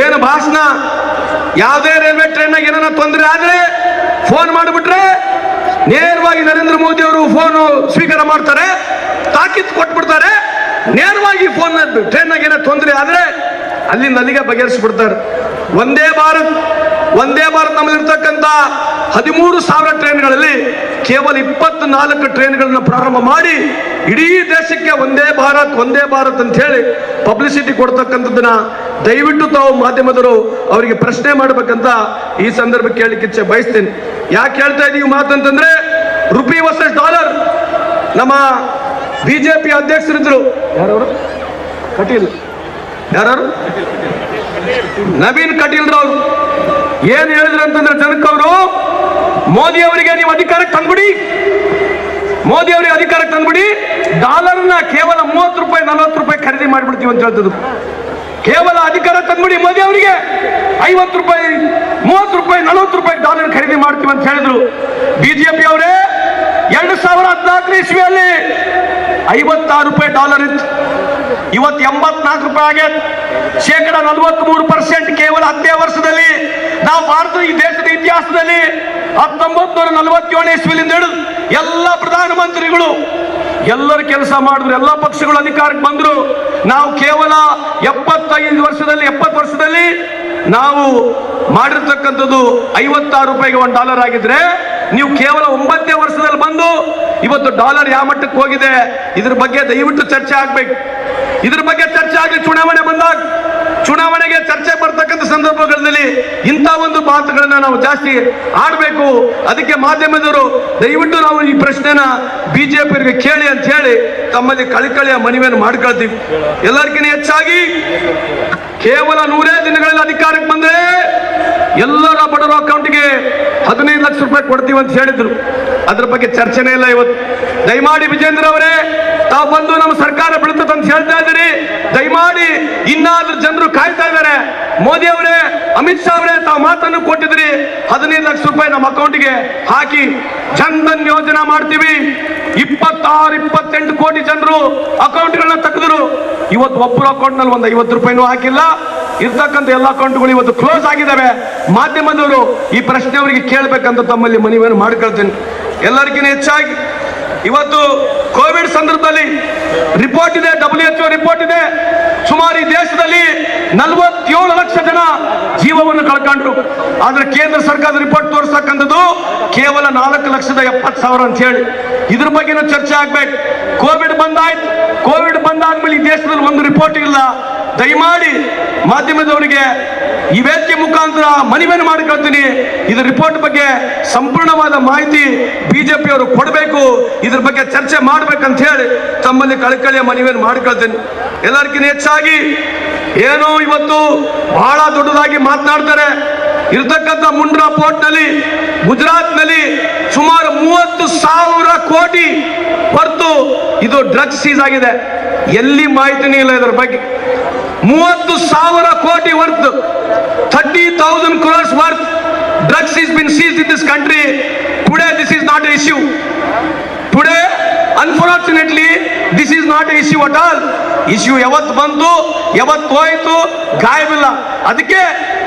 ಏನು ಭಾಷಣ? ಯಾವುದೇ ರೈಲ್ವೆ ಟ್ರೈನಾಗ ಏನಾರ ತೊಂದರೆ ಆದರೆ ಫೋನ್ ಮಾಡಿಬಿಟ್ರೆ ನೇರವಾಗಿ ನರೇಂದ್ರ ಮೋದಿ ಅವರು ಫೋನ್ ಸ್ವೀಕಾರ ಮಾಡ್ತಾರೆ, ತಾಕೀತ್ ಕೊಟ್ಬಿಡ್ತಾರೆ, ನೇರವಾಗಿ ಫೋನ್ ಟ್ರೈನಾಗ ಏನಾರ ತೊಂದರೆ ಆದ್ರೆ ಅಲ್ಲಿಂದ ಅಲ್ಲಿಗೆ ಬಗೆಹರಿಸ್ಬಿಡ್ತಾರೆ. ಒಂದೇ ಭಾರತ್ ಒಂದೇ ಭಾರತ್ ನಮ್ಮಲ್ಲಿರ್ತಕ್ಕಂಥ ಹದಿಮೂರು ಸಾವಿರ ಟ್ರೈನ್ಗಳಲ್ಲಿ ಕೇವಲ ಇಪ್ಪತ್ನಾಲ್ಕು ಟ್ರೈನ್ಗಳನ್ನು ಪ್ರಾರಂಭ ಮಾಡಿ ಇಡೀ ದೇಶಕ್ಕೆ ಒಂದೇ ಭಾರತ್ ಒಂದೇ ಭಾರತ್ ಅಂತ ಹೇಳಿ ಪಬ್ಲಿಸಿಟಿ ಕೊಡ್ತಕ್ಕಂಥದ್ದನ್ನ ದಯವಿಟ್ಟು ತಾವು ಮಾಧ್ಯಮದರು ಅವರಿಗೆ ಪ್ರಶ್ನೆ ಮಾಡಬೇಕಂತ ಈ ಸಂದರ್ಭ ಕೇಳಲಿಕ್ಕೆ ಇಚ್ಛೆ ಬಯಸ್ತೇನೆ. ಯಾಕೆ ಹೇಳ್ತಾ ಇದೀವಿ ಮಾತಂತಂದ್ರೆ ರುಪಿ ವರ್ಸಸ್ ಡಾಲರ್ ನಮ್ಮ ಬಿಜೆಪಿ ಅಧ್ಯಕ್ಷರಿದ್ರು. ಯಾರವರು? ಕಟೀಲ್. ಯಾರು ನವೀನ್ ಕಟೀಲ್ ರವರು ಏನ್ ಹೇಳಿದ್ರು ಅಂತಂದ್ರೆ ಜನಕ್ ಅವರು, ಮೋದಿ ಅವರಿಗೆ ನೀವು ಅಧಿಕಾರಕ್ಕೆ ತಂದ್ಬಿಡಿ. ಮೋದಿ ಅವರಿಗೆ ಅಧಿಕಾರಕ್ಕೆ ತಂದ್ಬಿಡಿ. ಡಾಲರ್ನ ಕೇವಲ ಮೂವತ್ತು ರೂಪಾಯಿ, ನಲವತ್ತು ರೂಪಾಯಿ ಖರೀದಿ ಮಾಡಿಬಿಡ್ತೀವಿ ಅಂತ ಹೇಳ್ತದ್ದು ಕೇವಲ ಅಧಿಕಾರ ತಂದ್ಬಿಡಿ ಮೋದಿ ಅವರಿಗೆ. ಐವತ್ತು ರೂಪಾಯಿ, ಮೂವತ್ತು ರೂಪಾಯಿ, ನಲವತ್ತು ರೂಪಾಯಿ ಡಾಲರ್ ಖರೀದಿ ಮಾಡ್ತೀವಿ ಅಂತ ಹೇಳಿದ್ರು. ಬಿಜೆಪಿ ಅವರೇ, ಎರಡು ಸಾವಿರ ಹದಿನಾಲ್ಕನೇ ಇಸ್ವಿಯಲ್ಲಿ ಐವತ್ತಾರು ರೂಪಾಯಿ ಡಾಲರ್ ಇತ್ತು. ಇವತ್ತು ಎಂಬತ್ನಾಲ್ಕು ರೂಪಾಯಿ ಆಗ್ಯದ ಶೇಕಡ ನಲವತ್ಮೂರು ಪರ್ಸೆಂಟ್ ಕೇವಲ ಹತ್ತೇ ವರ್ಷದಲ್ಲಿ ನಾವು ಭಾರತ ಈ ದೇಶದ ಇತಿಹಾಸದಲ್ಲಿ ಹತ್ತೊಂಬತ್ತು ನೂರ ನಲವತ್ತೇಳನೇ ಇಸ್ವಿಲಿಂದ ಹಿಡಿದು ಎಲ್ಲ ಪ್ರಧಾನಮಂತ್ರಿಗಳು ಎಲ್ಲರೂ ಕೆಲಸ ಮಾಡಿದ್ರು, ಎಲ್ಲ ಪಕ್ಷಗಳು ಅಧಿಕಾರಕ್ಕೆ ಬಂದರು. ನಾವು ಕೇವಲ ಎಪ್ಪತ್ತೈದು ವರ್ಷದಲ್ಲಿ, ಎಪ್ಪತ್ತು ವರ್ಷದಲ್ಲಿ ನಾವು ಮಾಡಿರ್ತಕ್ಕಂಥದ್ದು ಐವತ್ತಾರು ರೂಪಾಯಿಗೆ ಒಂದು ಡಾಲರ್ ಆಗಿದ್ರೆ ನೀವು ಕೇವಲ ಒಂಬತ್ತನೇ ವರ್ಷದಲ್ಲಿ ಬಂದು ಇವತ್ತು ಡಾಲರ್ ಯಾವ ಮಟ್ಟಕ್ಕೆ ಹೋಗಿದೆ? ಇದ್ರ ಬಗ್ಗೆ ದಯವಿಟ್ಟು ಚರ್ಚೆ ಆಗ್ಬೇಕು. ಇದ್ರ ಬಗ್ಗೆ ಚರ್ಚೆ ಆಗಲಿ ಚುನಾವಣೆ ಬಂದಾಗ, ಚುನಾವಣೆಗೆ ಚರ್ಚೆ ಬರ್ತಕ್ಕಂಥ ಸಂದರ್ಭಗಳಲ್ಲಿ ಇಂಥ ಒಂದು ಮಾತುಗಳನ್ನ ನಾವು ಜಾಸ್ತಿ ಆಡಬೇಕು. ಅದಕ್ಕೆ ಮಾಧ್ಯಮದವರು ದಯವಿಟ್ಟು ನಾವು ಈ ಪ್ರಶ್ನೆನ ಬಿಜೆಪಿಯವರಿಗೆ ಕೇಳಿ ಅಂತ ಹೇಳಿ ತಮ್ಮಲ್ಲಿ ಕಳಕಳಿಯ ಮನವಿಯನ್ನು ಮಾಡ್ಕೊಳ್ತೀವಿ. ಎಲ್ಲರಿಗಿಂತ ಹೆಚ್ಚಾಗಿ ಕೇವಲ ನೂರೇ ದಿನಗಳಲ್ಲಿ ಅಧಿಕಾರಕ್ಕೆ ಬಂದ್ರೆ ಎಲ್ಲರ ಬಡವರ ಅಕೌಂಟ್ಗೆ ಹದಿನೈದು ಲಕ್ಷ ರೂಪಾಯಿ ಕೊಡ್ತೀವಿ ಅಂತ ಹೇಳಿದ್ರು. ಅದ್ರ ಬಗ್ಗೆ ಚರ್ಚೆನೇ ಇಲ್ಲ ಇವತ್ತು. ದಯಮಾಡಿ ವಿಜೇಂದ್ರ ಅವರೇ, ತಾವು ಬಂದು ನಮ್ಮ ಸರ್ಕಾರ ಬೆಳೆದಂತ ಅಂತ ಹೇಳ್ತಾ ಇದ್ದೀರಿ. ದಯಮಾಡಿ ಇನ್ನಾದ್ರೂ ಜನರು ಕಾಯ್ತಾ ಇದ್ದಾರೆ. ಮೋದಿ ಅವರೇ, ಅಮಿತ್ ಶಾ ಅವರೇ, ತಾವು ಮಾತನ್ನು ಕೊಟ್ಟಿದ್ರಿ ಹದಿನೈದು ಲಕ್ಷ ರೂಪಾಯಿ ನಮ್ಮ ಅಕೌಂಟ್ಗೆ ಹಾಕಿ ಜನ್ಧನ್ ಯೋಜನಾ ಮಾಡ್ತೀವಿ. ಇಪ್ಪತ್ತಾರು, ಇಪ್ಪತ್ತೆಂಟು ಕೋಟಿ ಜನರು ಅಕೌಂಟ್ಗಳನ್ನ ತೆಗೆದ್ರು. ಇವತ್ತು ಒಬ್ಬರು ಅಕೌಂಟ್ನಲ್ಲಿ ಒಂದು ಐವತ್ತು ರೂಪಾಯಿನೂ ಹಾಕಿಲ್ಲ. ಇರ್ತಕ್ಕಂಥ ಎಲ್ಲ ಅಕೌಂಟ್ಗಳು ಇವತ್ತು ಕ್ಲೋಸ್ ಆಗಿದ್ದಾವೆ. ಮಾಧ್ಯಮದವರು ಈ ಪ್ರಶ್ನೆ ಅವರಿಗೆ ಕೇಳಬೇಕಂತ ತಮ್ಮಲ್ಲಿ ಮನವಿಯನ್ನು ಮಾಡ್ಕೊಳ್ತೇನೆ. ಎಲ್ಲರಿಗಿಂತ ಹೆಚ್ಚಾಗಿ ಇವತ್ತು ಕೋವಿಡ್ ಸಂದರ್ಭದಲ್ಲಿ ರಿಪೋರ್ಟ್ ಇದೆ ಡಬ್ಲ್ಯೂ ರಿಪೋರ್ಟ್ ಇದೆ. ಸುಮಾರು ಈ ದೇಶದಲ್ಲಿ ನಲವತ್ತೇಳು ಲಕ್ಷ ಜನ ಜೀವವನ್ನು ಕಳ್ಕೊಂಡ್ರು. ಆದ್ರೆ ಕೇಂದ್ರ ಸರ್ಕಾರದ ರಿಪೋರ್ಟ್ ತೋರಿಸ್ತಕ್ಕಂಥದ್ದು ಕೇವಲ ನಾಲ್ಕು ಲಕ್ಷದ ಎಪ್ಪತ್ತು ಸಾವಿರ ಅಂತ ಹೇಳಿ. ಇದ್ರ ಬಗ್ಗೆನೂ ಚರ್ಚೆ ಆಗ್ಬೇಕು. ಕೋವಿಡ್ ಬಂದಾಯ್ತು. ಕೋವಿಡ್ ಬಂದಾದ್ಮೇಲೆ ಈ ದೇಶದಲ್ಲಿ ಒಂದು ರಿಪೋರ್ಟ್ ಇಲ್ಲ. ದಯಮಾಡಿ ಮಾಧ್ಯಮದವರಿಗೆ ಈ ವೇದಿಕೆ ಮುಖಾಂತರ ಮನವಿಯನ್ನು ಮಾಡಿಕೊಳ್ತೀನಿ ಇದ್ರ ರಿಪೋರ್ಟ್ ಬಗ್ಗೆ ಸಂಪೂರ್ಣವಾದ ಮಾಹಿತಿ ಬಿಜೆಪಿ ಅವರು ಕೊಡಬೇಕು. ಇದ್ರ ಬಗ್ಗೆ ಚರ್ಚೆ ಮಾಡ್ಬೇಕಂತ ಹೇಳಿ ತಮ್ಮಲ್ಲಿ ಕಳಕಳಿಯ ಮನವಿಯನ್ನು ಮಾಡಿಕೊಳ್ತೀನಿ ಎಲ್ಲರಿಗಿಂತ ಹೆಚ್ಚಾಗಿ ಏನೋ ಇವತ್ತು ಬಹಳ ದೊಡ್ಡದಾಗಿ ಮಾತನಾಡ್ತಾರೆ. ಇರ್ತಕ್ಕಂಥ ಮುಂಡ್ರಾ ಪೋರ್ಟ್ನಲ್ಲಿ ಗುಜರಾತ್ನಲ್ಲಿ ಸುಮಾರು ಮೂವತ್ತು ಸಾವಿರ ಕೋಟಿ ಹೊರತು ಇದು ಡ್ರಗ್ಸ್ ಸೀಸ್ ಆಗಿದೆ. ಎಲ್ಲಿ ಮಾಹಿತಿನೇ ಇಲ್ಲ ಇದರ ಬಗ್ಗೆ. ಮೂವತ್ತು ಸಾವಿರ ಕೋಟಿ worth thirty thousand crores worth drugs is been seized in this country today this is not issue today unfortunately this is not issue at all issue ಯಾವತ್ತು ಬಂತು, ಯಾವತ್ತು ಹೋಯ್ತು, ಗಾಯವಿಲ್ಲ. ಅದಕ್ಕೆ